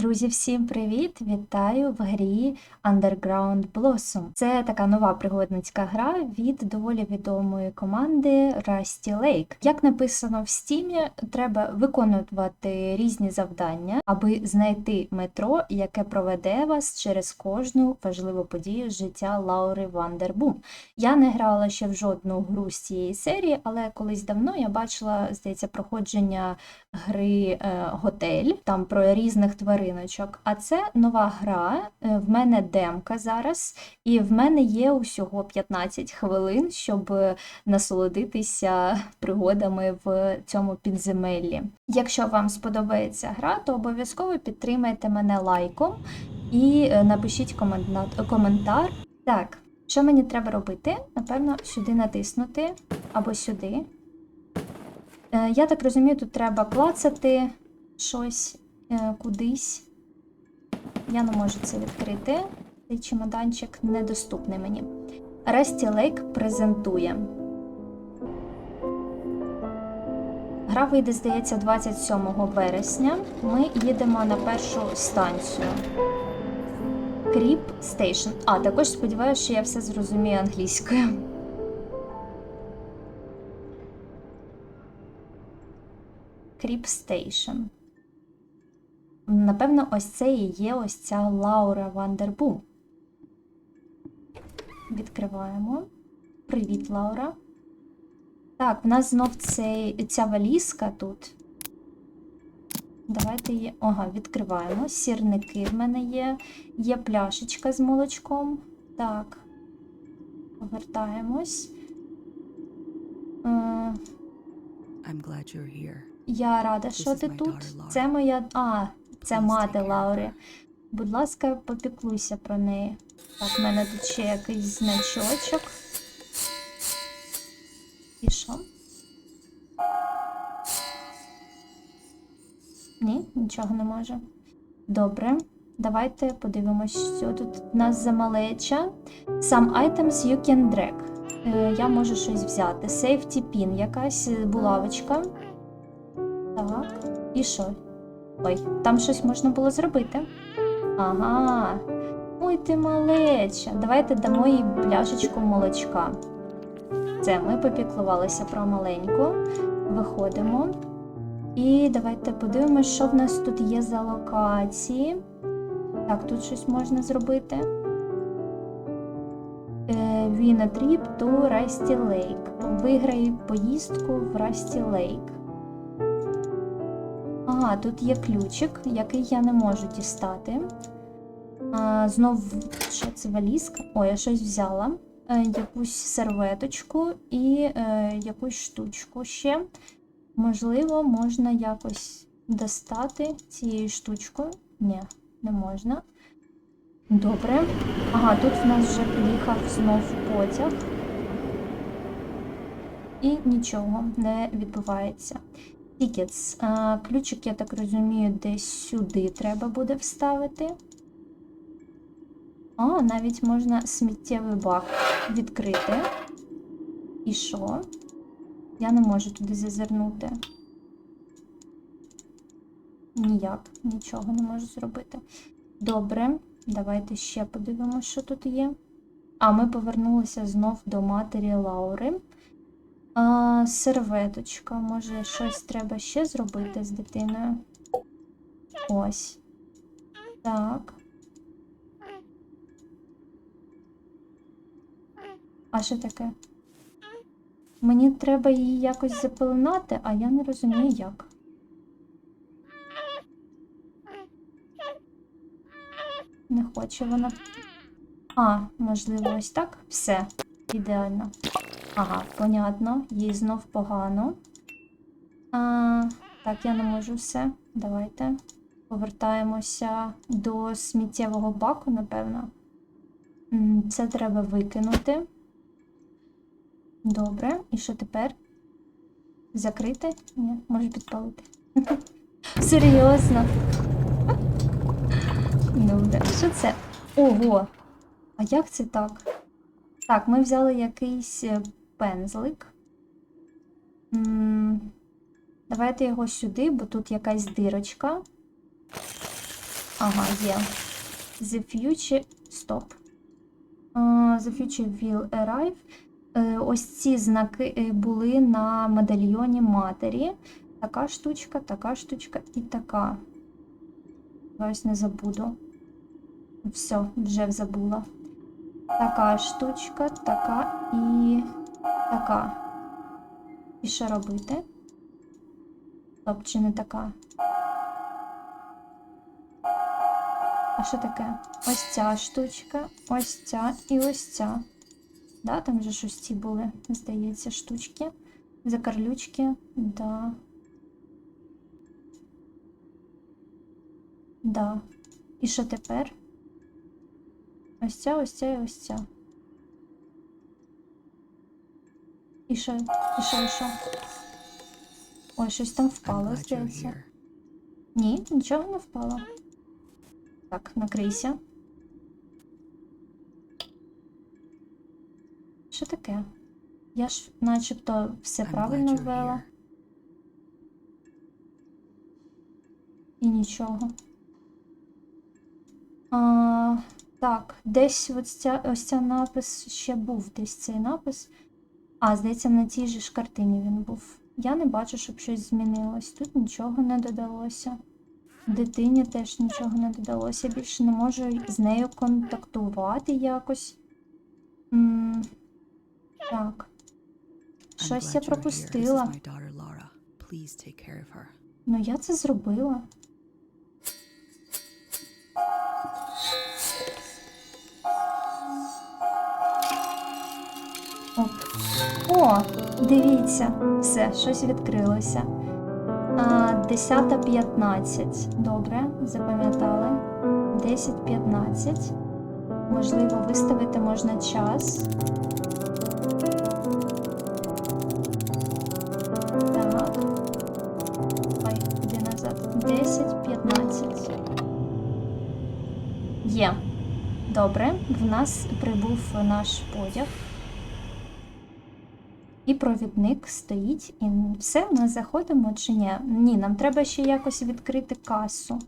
Друзі, всім привіт! Вітаю в грі Underground Blossom. Це така нова пригодницька гра від доволі відомої команди Rusty Lake. Як написано в стімі, треба виконувати різні завдання, аби знайти метро, яке проведе вас через кожну важливу подію життя Лаури Вандербум. Я не грала ще в жодну гру з цієї серії, але колись давно я бачила, здається, проходження гри е, Готель, там про різних твариночок. А це нова гра. е, В мене демка зараз, і в мене є усього 15 хвилин, щоб е, насолодитися пригодами в цьому підземеллі. Якщо вам сподобається гра, то обов'язково підтримайте мене лайком і напишіть коментар. Так, що мені треба робити? Напевно, сюди натиснути або сюди. Е, Я так розумію, тут треба клацати щось е, кудись. Я не можу це відкрити. Цей чемоданчик недоступний мені. Rusty Lake презентує. Гра вийде, здається, 27 вересня. Ми їдемо на першу станцію. Кріп Station. А, також сподіваюся, що я все зрозумію англійською. Кріп Стейшн. Напевно, ось це і є ось ця Лаура Вандербум. Відкриваємо. Привіт, Лаура. Так, в нас знов цей, ця валізка тут. Давайте її. Ага, відкриваємо. Сірники в мене є. Є пляшечка з молочком. Так. Повертаємось. I'm glad you're here. Я рада, що ти тут. Це моя. А, це мати Лаури. Будь ласка, попіклуйся про неї. Так, в мене тут ще якийсь значочок. І що? Ні, нічого не може. Добре. Давайте подивимось, що тут в нас за малеча. Some items you can drag. Е, я можу щось взяти. Safety pin, якась е, булавочка. Так. І що? Ой, там щось можна було зробити. Ага. Ой, ти малеча. Давайте дамо їй пляшечку молочка. Це ми попіклувалися про маленьку. Виходимо. І давайте подивимось, що в нас тут є за локації. Так, тут щось можна зробити. Win a trip to Rusty Lake. Виграй поїздку в Rusty Lake. Ага, тут є ключик, який я не можу дістати. А, знов, що це валізка? Ой, я щось взяла. Е, якусь серветочку і е, якусь штучку ще. Можливо, можна якось достати цією штучкою. Ні, не можна. Добре. Ага, тут в нас вже приїхав знов потяг. І нічого не відбувається. А, ключик, я так розумію, десь сюди треба буде вставити. А, навіть можна сміттєвий бак відкрити. І що? Я не можу туди зазирнути. Ніяк, нічого не можу зробити. Добре, давайте ще подивимося, що тут є. А, ми повернулися знов до матері Лаури. А, серветочка. Може, щось треба ще зробити з дитиною? Ось. Так. А що таке? Мені треба її якось запеленати, а я не розумію як. Не хоче вона. А, можливо, ось так? Все. Ідеально. Ага, понятно. Їй знов погано. А, так, я не можу все. Давайте. Повертаємося до сміттєвого баку, напевно. Це треба викинути. Добре. І що тепер? Закрити? Ні, може підпалити. Серйозно. Добре. Що це? Ого! А як це так? Так, ми взяли якийсь е, пензлик. Давайте його сюди, бо тут якась дирочка. Ага, є. The future. Стоп. Uh, the future will arrive. Е, Ось ці знаки е, були на медальйоні матері. Така штучка, така штучка і така. Ось не забуду. Все, вже забула. Така штучка, така і така. І що робити? Стоп, чи не така? А що таке? Ось ця штучка, ось ця і ось ця. Да, там же щось ці були, здається, штучки. Закарлючки, да. Да. І що тепер? Ось ця, ось ця і ось ця. І що? І що, і що? Ой, щось там впало, здається. Ні, нічого не впало. Так, накрийся. Що таке? Я ж начебто все правильно ввела. І нічого. А, так, десь ось ця, ось ця напис ще був, десь цей напис. А, здається, на тій же ж картині він був. Я не бачу, щоб щось змінилось. Тут нічого не додалося. Дитині теж нічого не додалося. Я більше не можу з нею контактувати якось. М, так. Щось я пропустила. Ну, я це зробила. О, дивіться, все, щось відкрилося. А, 10.15. Добре, запам'ятали. 10.15. Можливо, виставити можна час. Так. Ой, куди назад? 10, 15. Є. Добре, в нас прибув наш потяг. І провідник стоїть, і все, ми заходимо чи ні? Ні, нам треба ще якось відкрити касу.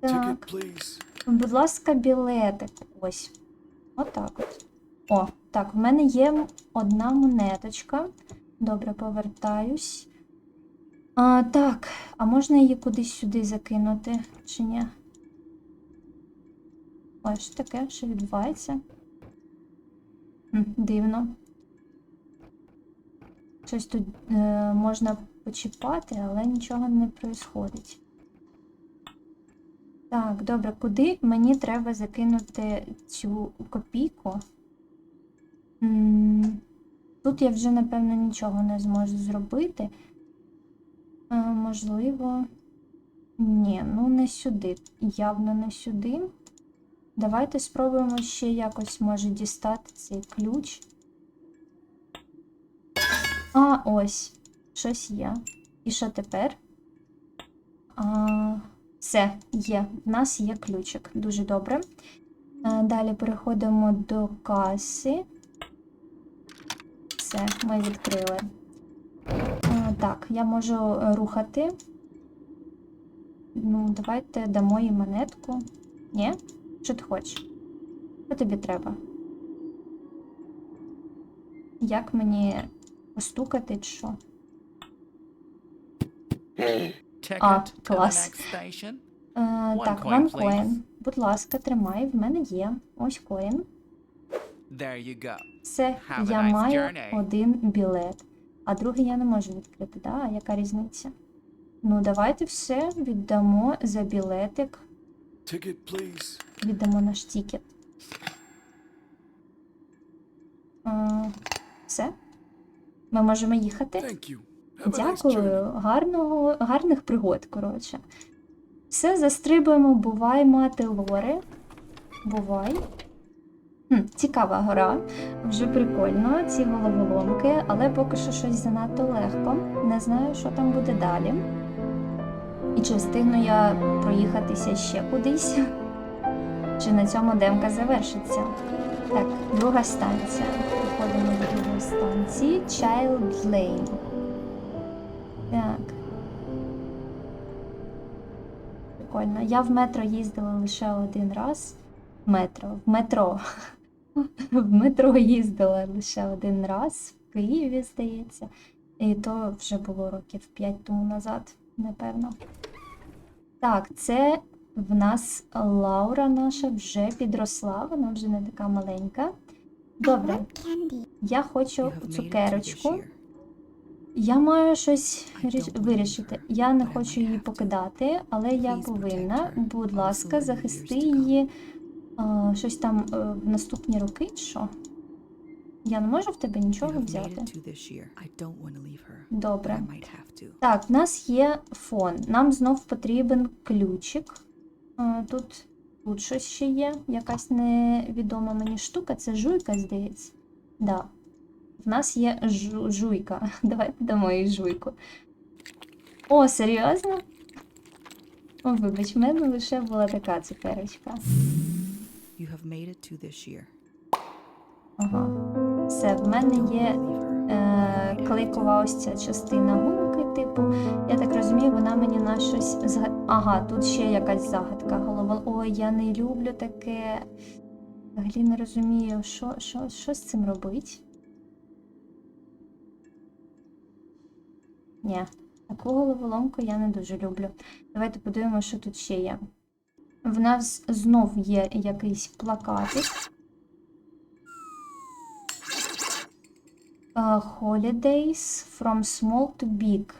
Так, будь ласка, білетик. Ось. Отак от. О, так, в мене є одна монеточка. Добре, повертаюсь. А, так, а можна її кудись сюди закинути, чи ні? Що таке? Що відбувається? Дивно. Щось тут е, можна почіпати, але нічого не відбувається. Так, добре, куди мені треба закинути цю копійку? Тут я вже, напевно, нічого не зможу зробити. Е, можливо. Ні, ну не сюди. Явно не сюди. Давайте спробуємо ще якось, може, дістати цей ключ. А, ось. Щось є. І що тепер? А, все, є. В нас є ключик. Дуже добре. Е, Далі переходимо до каси. Все, ми відкрили. Е, Так, я можу е, рухати. Ну, давайте дамо їй монетку. Ні? Що ти хочеш? Що тобі треба? Як мені постукати, чи що? Ah, next station. Е, так, one coin. Будь ласка, тримай, в мене є. Ось коін. Все, я маю один білет, а другий я не можу відкрити, да? А яка різниця? Ну, давайте все віддамо за білетик, Ticket, віддамо наш тікет. Е, все. Ми можемо їхати. Дякую, гарного, гарних пригод, коротше. Все, застрибуємо, бувай, мати Лори. Бувай. Хм, цікава гра, вже прикольно, ці головоломки, але поки що щось занадто легко. Не знаю, що там буде далі. І чи встигну я проїхатися ще кудись? Чи на цьому демка завершиться? Так, друга станція. Приходимо до другої станції. Child Lane. Так. прикольно. Я в метро їздила лише один раз. Метро, в метро. В метро їздила лише один раз в Києві, здається. І то вже було років 5 тому назад, напевно. Так, це в нас Лаура наша вже підросла, вона вже не така маленька. Добре, я хочу цукерочку. Я маю щось ріш- вирішити. Я не хочу її покидати, але я повинна, будь ласка, захисти її а, щось там е, в наступні роки. чи Що? Я не можу в тебе нічого взяти. Добре. Так, в нас є фон. Нам знов потрібен ключик. А, Тут, тут щось ще є, якась невідома мені штука. Це жуйка, здається. Да. В нас є жу- жуйка. Давайте дамо їй жуйку. О, серйозно? О, вибач, в мене лише була така цукерочка. Ага. Все, в мене є е, клейкова ось ця частина гумки, типу. Я так розумію, вона мені на щось. Ага, тут ще якась загадка. Голова. Ой, я не люблю таке. Взагалі не розумію, що, що, що з цим робить. Ні, таку головоломку я не дуже люблю. Давайте подивимося, що тут ще є. В нас знов є якийсь плакатик. Holidays from small to big.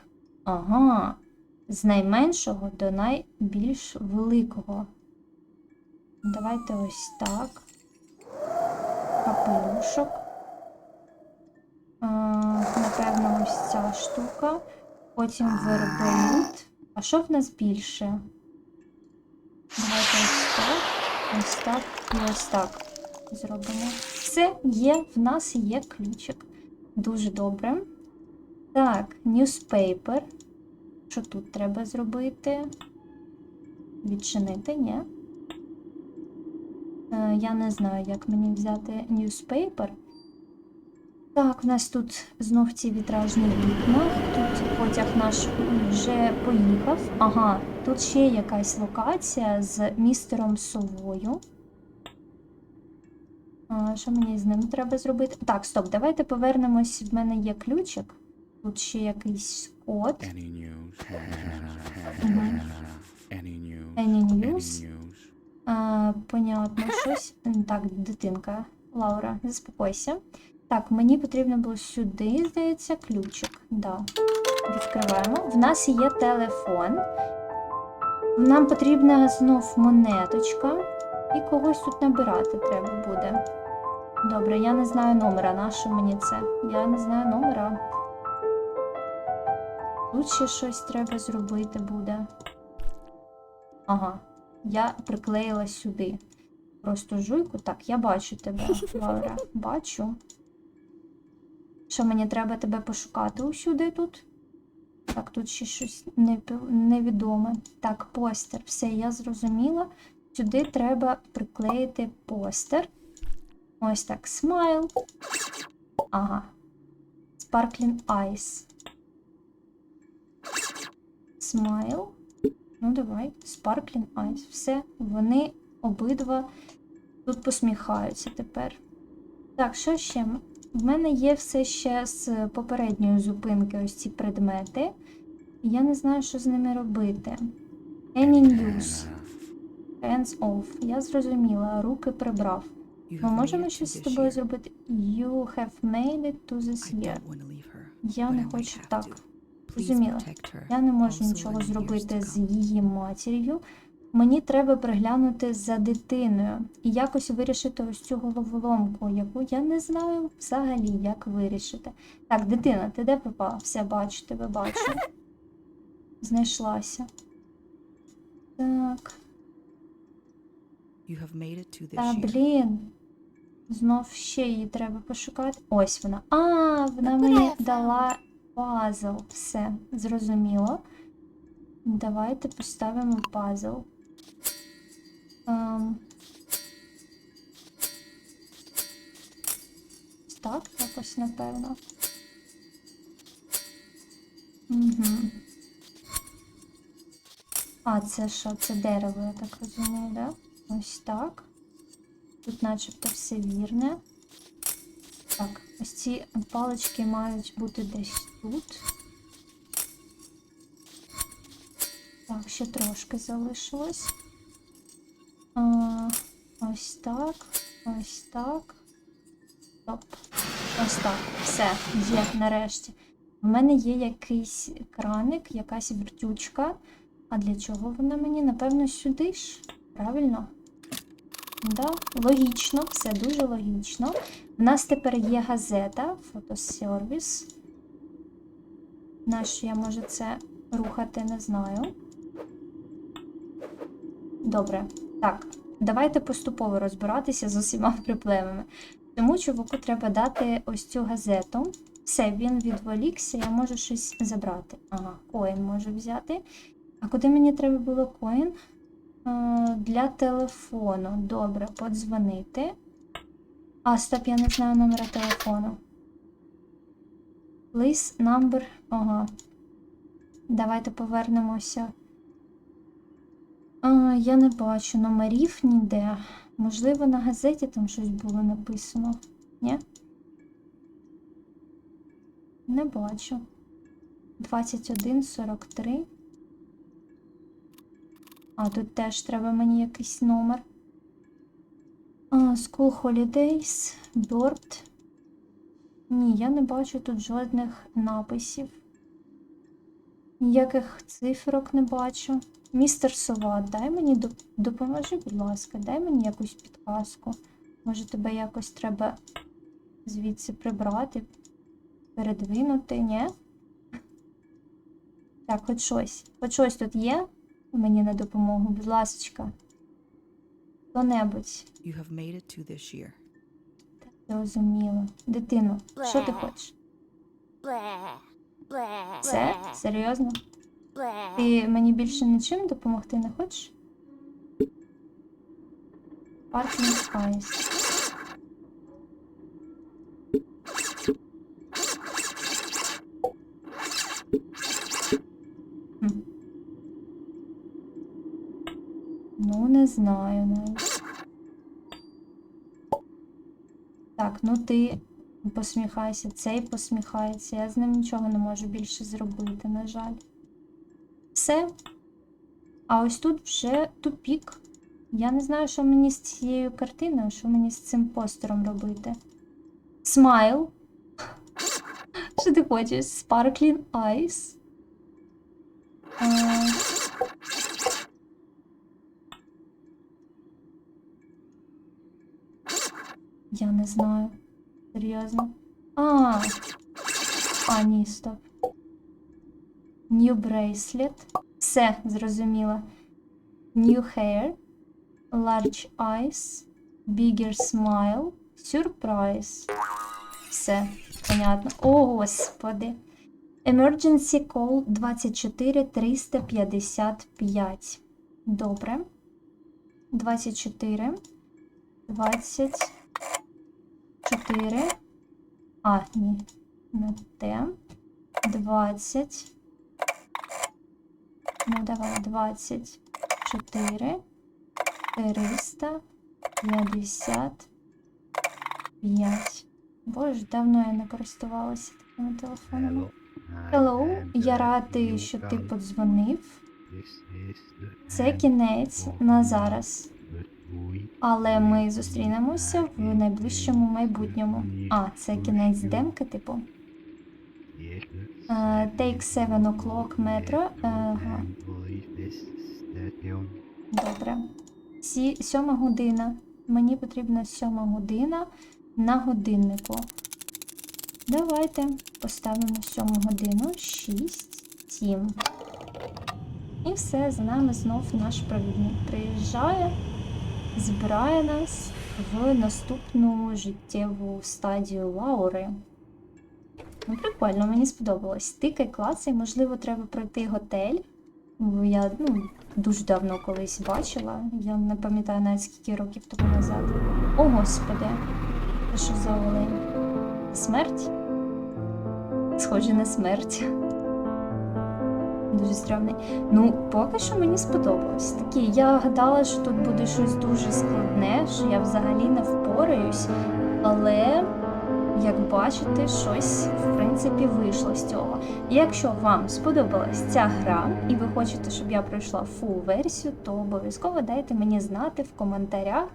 Ага. З найменшого до найбільш великого. Давайте ось так. Капелюшок. Напевно, ось ця штука. Потім верблюд. А що в нас більше? Давайте ось так, ось так і ось так зробимо. Все, є, в нас є ключик. Дуже добре. Так, newspaper. Що тут треба зробити? Відчинити, ні. Е, я не знаю, як мені взяти newspaper. Так, в нас тут знов ці вітражні вікна. Тут потяг наш вже поїхав. Ага, тут ще якась локація з містером Совою. Що мені з ним треба зробити? Так, стоп, давайте повернемось. В мене є ключик. Тут ще якийсь код. Any news? Any news? А, понятно, щось. Так, дитинка. Лаура, заспокойся. Так, мені потрібно було сюди, здається, ключик. Да. Відкриваємо. В нас є телефон. Нам потрібна знов монеточка. І когось тут набирати треба буде. Добре, я не знаю номера. Нащо мені це? Я не знаю номера. Тут ще щось треба зробити буде. Ага, я приклеїла сюди. Просто жуйку. Так, я бачу тебе, Лаура. Бачу. Що мені треба тебе пошукати усюди тут? Так, тут ще щось невідоме. Так, постер. Все, я зрозуміла. Сюди треба приклеїти постер. Ось так, смайл. Ага. Sparkling Eyes. Смайл. Ну, давай. Sparkling Eyes. Все, вони обидва тут посміхаються тепер. Так, що ще? В мене є все ще з попередньої зупинки ось ці предмети. Я не знаю, що з ними робити. Any news. Hands off. Я зрозуміла, руки прибрав. Ми можемо щось з тобою зробити. You have made it to this year. Я не хочу так. her, Я не можу нічого зробити з її матір'ю. Мені треба приглянути за дитиною і якось вирішити ось цю головоломку, яку я не знаю взагалі, як вирішити. Так, дитина, ти де попала? Все, бачу, тебе бачу. Знайшлася. Так. Та блін. Знов ще її треба пошукати. Ось вона. А, вона мені дала пазл. Все, зрозуміло. Давайте поставимо пазл. Ем. Так, якось напевно. Угу. А, це що? Це дерево, я так розумію, да? Ось так. Тут начебто все вірне. Так, ось ці палички мають бути десь тут. Так, ще трошки залишилось. А, ось так, ось так. Стоп. Ось так. Все, є нарешті. В мене є якийсь краник, якась вертючка. А для чого вона мені? Напевно, сюди ж. Правильно? Да, логічно, все дуже логічно. У нас тепер є газета, фотосервіс. Нащо я можу це рухати, не знаю. Добре. Так, давайте поступово розбиратися з усіма проблемами. Тому чуваку треба дати ось цю газету. Все, він відволікся, я можу щось забрати. Ага, коін можу взяти. А куди мені треба було коін? Е, Для телефону. Добре, подзвонити. А, стоп, я не знаю номера телефону. Please number. Ага. Давайте повернемося. А, я не бачу номерів ніде. Можливо, на газеті там щось було написано. Ні? Не бачу. 2143. А, тут теж треба мені якийсь номер. School Holidays, Bird. Ні, я не бачу тут жодних написів. Ніяких цифрок не бачу. Містер Сова, дай мені допоможи, будь ласка, дай мені якусь підказку. Може, тебе якось треба звідси прибрати, передвинути, ні? Так, хоч щось. Хоч щось тут є мені на допомогу, будь ласочка. Хто-небудь. You have made it to this year. Зрозуміло. Дитино, що ти хочеш? Це? Серйозно? Ти мені більше нічим допомогти не хочеш? Parking Ice. Хм. Ну, не знаю навіть. Так, ну ти посміхайся, цей посміхається. Я з ним нічого не можу більше зробити, на жаль. Все. А ось тут вже тупік. Я не знаю, що мені з цією картиною, що мені з цим постером робити. Смайл. Що ти хочеш? Sparkling Eyes. А... Я не знаю. Серйозно. А. А, ні, стоп. New bracelet. Все, зрозуміло. New hair. Large eyes. Bigger smile. Surprise. Все, понятно. О, господи. Emergency call 24 355. Добре. 24. 24. А, ні. Не те. 20. Ну, давай, 24. 355. Боже, давно я не користувалася такими телефонами. Hello, я радий, що ти подзвонив. Це кінець на зараз. Але ми зустрінемося в найближчому майбутньому. А, це кінець демки, типу. Е, Take 7 o'clock metro. Ага, добре. Сьома година. Мені потрібна сьома година на годиннику. Давайте поставимо сьому годину. 6, 7. І все, за нами знов наш провідник приїжджає, збирає нас в наступну життєву стадію Лаури. Ну, прикольно, мені сподобалось. Тикай, клацай, можливо, треба пройти готель. Я ну, дуже давно колись бачила. Я не пам'ятаю навіть скільки років тому назад. О, господи, що за олень? Смерть? Схоже на смерть. Дуже стрьомний. Ну, поки що мені сподобалось. Такі, я гадала, що тут буде щось дуже складне, що я взагалі не впораюсь. Але, як бачите, щось в принципі вийшло з цього. Якщо вам сподобалась ця гра, і ви хочете, щоб я пройшла фул версію, то обов'язково дайте мені знати в коментарях.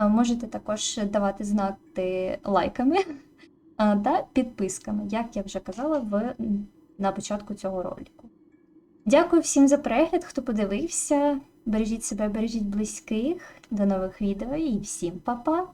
Можете також давати знати лайками та підписками, як я вже казала в, на початку цього ролику. Дякую всім за перегляд, хто подивився. Бережіть себе, бережіть близьких. До нових відео і всім па-па!